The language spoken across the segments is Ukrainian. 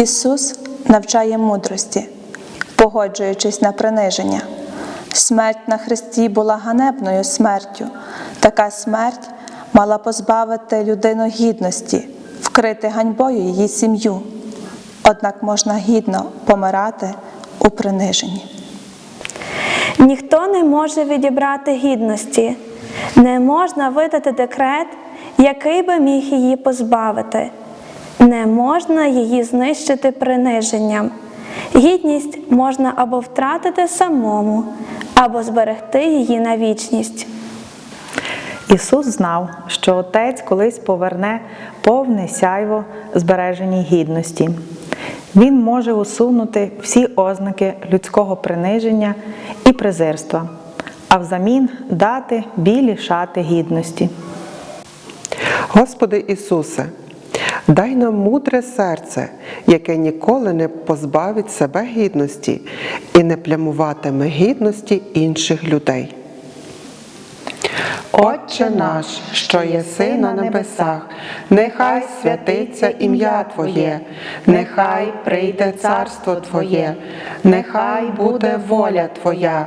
Ісус навчає мудрості, погоджуючись на приниження. Смерть на Христі була ганебною смертю. Така смерть мала позбавити людину гідності, вкрити ганьбою її сім'ю. Однак можна гідно помирати у приниженні. Ніхто не може відібрати гідності, не можна видати декрет, який би міг її позбавити, не можна її знищити приниженням. Гідність можна або втратити самому, або зберегти її на вічність. Ісус знав, що Отець колись поверне повне сяйво збереженій гідності. Він може усунути всі ознаки людського приниження і презирства, а взамін дати білі шати гідності. Господи Ісусе, дай нам мудре серце, яке ніколи не позбавить себе гідності і не плямуватиме гідності інших людей. Отче наш, що єси на небесах, нехай святиться ім'я Твоє, нехай прийде царство Твоє, нехай буде воля Твоя,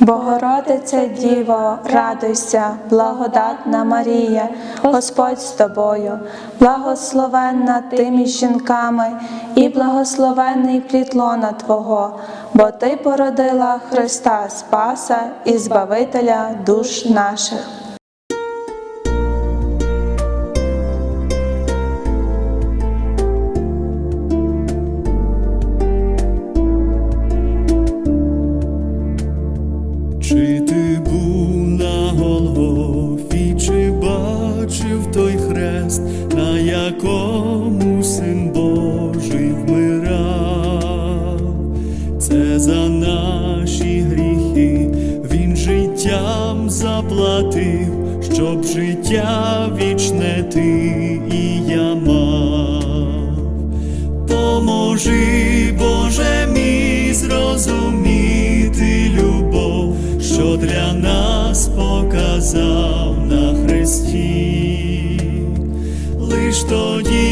Богородице Діво, радуйся, благодатна Марія, Господь з тобою, благословенна ти між жінками, і благословенний плітлона Твого, бо Ти породила Христа Спаса і Збавителя душ наших. Щоб життя вічне ти і я мав. Поможи, Боже мій, зрозуміти любов, що для нас показав на Христі, Лиш тоді